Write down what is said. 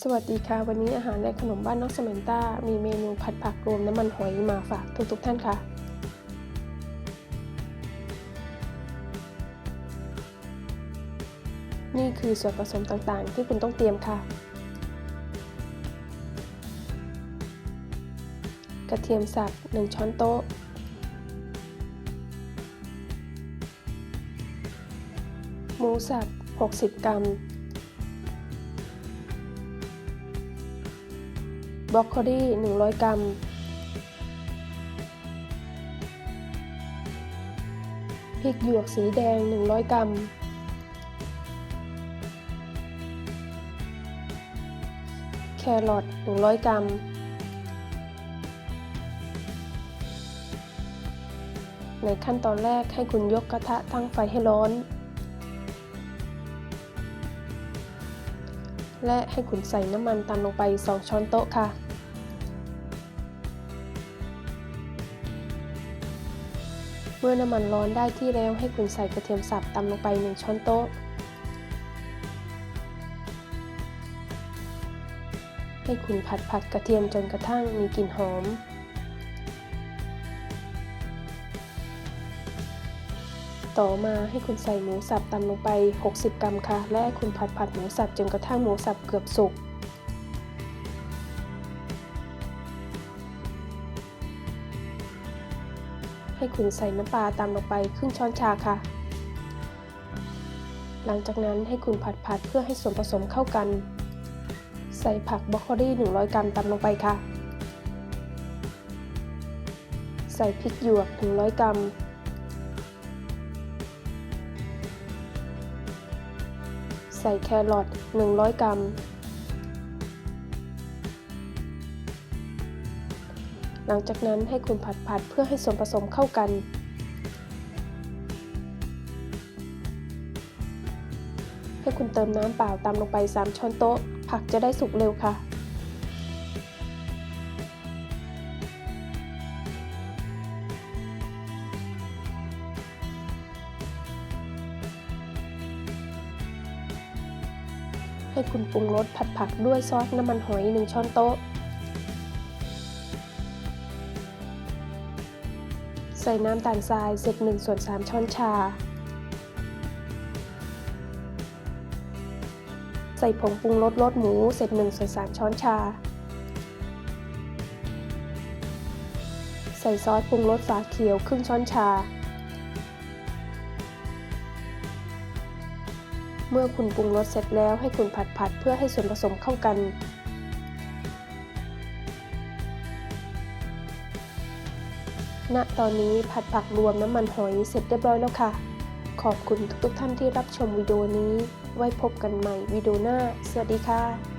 สวัสดีค่ะ วันนี้อาหารและขนมบ้านน้องสมนต้า มีเมนูผัดผักรวมน้ำมันหอยมาฝากทุกๆท่านค่ะ นี่คือส่วนผสมต่างๆ ที่คุณต้องเตรียมค่ะ กระเทียมสับ 1 ช้อนโต๊ะ หมูสับ 60 กรัม บรอกโคลี100 กรัม พริกหยวกสีแดง 100 กรัม แครอท100 กรัม ในขั้นตอนแรกให้คุณยกกระทะตั้งไฟให้ร้อน และให้คุณใส่น้ำมันตามลงไป 2 ช้อนโต๊ะค่ะ เมื่อน้ำมันร้อนได้ที่แล้วให้คุณใส่กระเทียมสับตามลงไป 1 ช้อนโต๊ะ ให้คุณผัดผัดกระเทียมจนกระทั่งมีกลิ่นหอม ต่อมาให้คุณใส่หมูสับตำลงไป 60 กรัมค่ะ และคุณผัดผัดหมูสับจนกระทั่งหมูสับเกือบสุก ให้คุณใส่น้ำปลาตามลงไปครึ่งช้อนชาค่ะ หลังจากนั้นให้คุณผัดผัดเพื่อให้ส่วนผสมเข้ากัน ใส่ผักบรอกโคลี100 กรัมตามลงไปค่ะ ใส่พริกหยวก 100 กรัม ใส่แครอท100 กรัม หลังจากนั้นให้คุณผัดผัดเพื่อให้ส่วนผสมเข้ากัน ให้คุณเติมน้ำเปล่าตามลงไป 3 ช้อนโต๊ะ ผักจะได้สุกเร็วค่ะ ให้คุณปรุงรสผัดผักด้วยซอสน้ำมันหอย 1 ช้อนโต๊ะ ใส่น้ำตาลทรายเศษ1ส่วน3ช้อนชา ใส่ผงปรุงรสรสหมูเศษ1ส่วน3ช้อนชา ใส่ซอสปรุงรสฝาเขียวครึ่งช้อนชา เมื่อคุณปรุงรสเสร็จแล้วให้คุณผัดผัดเพื่อให้ส่วนผสมเข้ากัน ณ ตอนนี้ผัดผักรวมน้ำมันหอยเสร็จเรียบร้อยแล้วค่ะ ขอบคุณทุกๆท่านที่รับชมวิดีโอนี้ ไว้พบกันใหม่วิดีโอหน้า สวัสดีค่ะ